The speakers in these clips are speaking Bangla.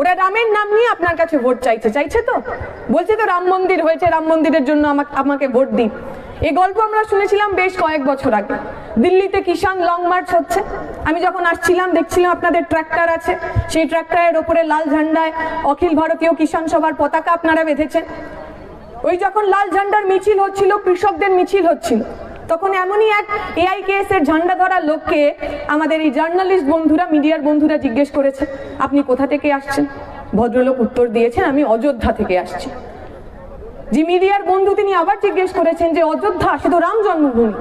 ওরা রামের নাম নিয়ে আপনার কাছে ভোট চাইছে চাইছে তো? বলছে তো রাম মন্দির হয়েছে, রাম মন্দিরের জন্য আমাকে আমাকে ভোট দিন। এই গল্প আমরা শুনেছিলাম বেশ কয়েক বছর আগে। দিল্লিতে কিষাণ লং মার্চ হচ্ছে। আমি যখন আসছিলাম, দেখছিলাম আপনাদের ট্র্যাক্টর আছে। সেই ট্র্যাক্টরের ওপরে লাল ঝান্ডায় অখিল ভারতীয় কিষাণ সভার পতাকা আপনারা বেঁধেছেন। ওই যখন লাল ঝান্ডার মিছিল হচ্ছিল, কৃষকদের মিছিল হচ্ছিল। তখন এমনই এক এআইকেএস এর ঝান্ডা ধরা লোককে আমাদের এই জার্নালিস্ট বন্ধুরা মিডিয়ার বন্ধুরা জিজ্ঞেস করেছে, আপনি কোথা থেকে আসছেন? ভদ্রলোক উত্তর দিয়েছেন, আমি অযোধ্যা থেকে আসছি। যে মিডিয়ার বন্ধু তিনি আবার জিজ্ঞেস করেছেন যে, অযোধ্যা, সে তো রাম জন্মভূমি।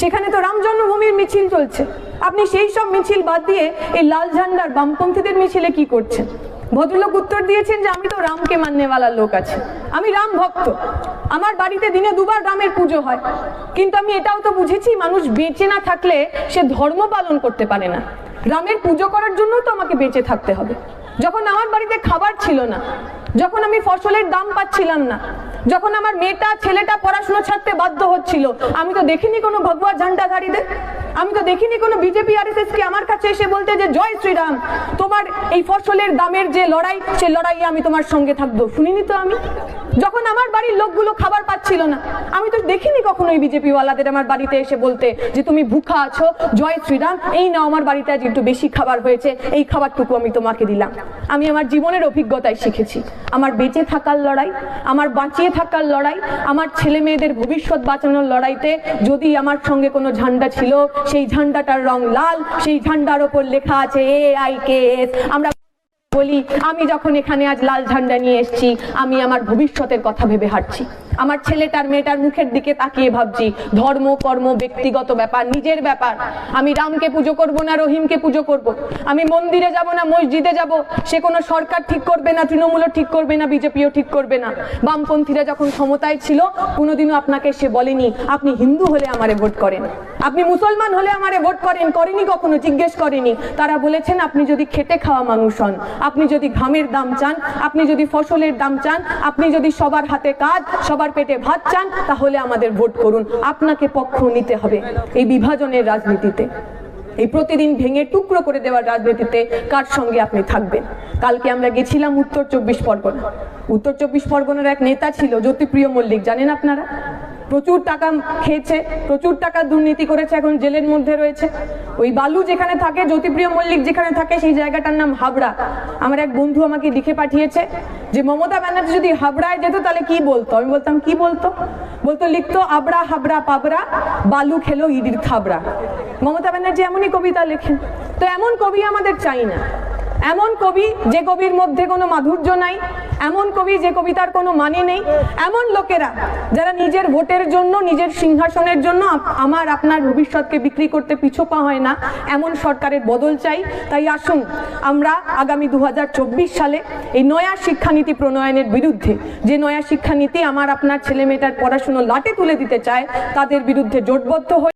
সেখানে তো রাম জন্মভূমির মিছিল চলছে। আপনি সেই সব মিছিল বাদ দিয়ে এই লাল ঝান্ডার বামপন্থীদের মিছিলে কি করছেন? ভদ্রলোক উত্তর দিয়েছেন যে আমি তো রামকে মাননেওয়ালা লোক আছি। আমি রাম ভক্ত। আমার বাড়িতে দিনে দুবার রামের পুজো হয়। কিন্তু আমি এটাও তো বুঝেছি, মানুষ বেঁচে না থাকলে সে ধর্ম পালন করতে পারে না। রামের পুজো করার জন্য তো আমাকে বেঁচে থাকতে হবে। যখন আমার বাড়িতে খাবার ছিল না যখন আমি ফসলের দাম পাচ্ছিলাম না, যখন আমার মেয়েটা, ছেলেটা পড়াশোনা ছাড়তে বাধ্য হচ্ছিল, আমি তো দেখিনি কোনো ভগবা ঝান্ডাধারীদের। আমি তো দেখিনি কোনো বিজেপি আর কি আমার কাছে এসে বলতে যে, জয় শ্রীরাম, তোমার এই ফসলের দামের যে লড়াই, সে লড়াইয়ে আমি তোমার সঙ্গে থাকব। শুনিনি তো আমি। যখন আমার বাড়ির লোকগুলো খাবার পাচ্ছিল না, আমি তো দেখিনি কখনো এই বিজেপি ওয়ালাদের আমার বাড়িতে এসে বলতে যে, তুমি ভুখা আছো, জয় শ্রীরাম, এই নাও আমার বাড়িতে আজ একটু বেশি খাবার হয়েছে, এই খাবারটুকু আমি তোমাকে দিলাম। আমি আমার জীবনের অভিজ্ঞতায় শিখেছি। আমার বেঁচে থাকার লড়াই, আমার বাঁচিয়ে থাকার লড়াই, আমার ছেলে মেয়েদের ভবিষ্যৎ বাঁচানোর লড়াইতে যদি আমার সঙ্গে কোনো ঝান্ডা ছিল, সেই ঝান্ডাটার রং লাল, সেই ঝান্ডার ওপর লেখা আছে এ আই কে এস আমরা বলি, আমি যখন এখানে আজ লাল ঝান্ডা নিয়ে এসেছি, আমি আমার ভবিষ্যতের কথা ভেবে হাঁটছি। আমার ছেলেটার মেয়েটার মুখের দিকে তাকিয়ে ভাবছি, ধর্ম, কর্ম, ব্যক্তিগত ব্যাপার, নিজের ব্যাপার। আমি রামকে পুজো করব না, রহিমকে পুজো করব? আমি মন্দিরে যাব না, মসজিদে যাব? সে কোনো সরকার ঠিক করবে না, তৃণমূলও ঠিক করবে না, বিজেপিও ঠিক করবে না। বামপন্থীরা যখন ক্ষমতায় ছিল, কোনোদিনও আপনাকে সে বলেনি, আপনি হিন্দু হলে আমারে ভোট করেন। আপনি মুসলমান হলে আমারে ভোট করেন, করেনি কখনো, জিজ্ঞেস করেনি। তারা বলেছেন, আপনি যদি খেটে খাওয়া মানুষ হন আপনি যদি ঘামের দাম চান, আপনি যদি ফসলের দাম চান, আপনি যদি সবার হাতে কাজ, সবার পেটে ভাত চান, তাহলে আমাদের ভোট করুন। আপনাকে পক্ষ নিতে হবে এই বিভাজনের রাজনীতিতে। এই প্রতিদিন ভেঙে টুকরো করে দেওয়ার রাজনীতিতে কার সঙ্গে আপনি থাকবেন? কালকে আমরা গেছিলাম উত্তর চব্বিশ পরগনা। উত্তর চব্বিশ পরগনার এক নেতা ছিল জ্যোতিপ্রিয় মল্লিক, জানেন আপনারা? প্রচুর টাকা খেয়েছে, প্রচুর টাকা দুর্নীতি করেছে এখন জেলের মধ্যে রয়েছে। ওই বালু যেখানে থাকে, জ্যোতিপ্রিয় মল্লিক যেখানে থাকে, সেই জায়গাটার নাম হাবড়া। আমার এক বন্ধু আমাকে লিখে পাঠিয়েছে যে, মমতা ব্যানার্জি যদি হাবড়ায় যেত, তাহলে কি বলতো? আমি বলতাম, কি বলতো? বলতো, লিখতো, আবড়া, হাবড়া, পাবড়া, বালু খেলো, ইডির থাবড়া। মমতা ব্যানার্জি এমনই কবিতা লেখেন। তো এমন কবি আমাদের চাই না। এমন কবি যে কবির মধ্যে কোনো মাধুর্য নাই, এমন কবি যে কবিতার কোনো মানে নেই, এমন লোকেরা যারা নিজের ভোটের জন্য, নিজের সিংহাসনের জন্য আমার আপনার ভবিষ্যৎকে বিক্রি করতে পিছু পা হয় না, এমন সরকারের বদল চাই। তাই আসুন, আমরা আগামী দু হাজার চব্বিশ সালে এই নয়া শিক্ষানীতি প্রণয়নের বিরুদ্ধে, যে নয়া শিক্ষানীতি আমার আপনার ছেলে মেয়েটার পড়াশুনো লাটে তুলে দিতে চায়, তাদের বিরুদ্ধে জোটবদ্ধ হয়ে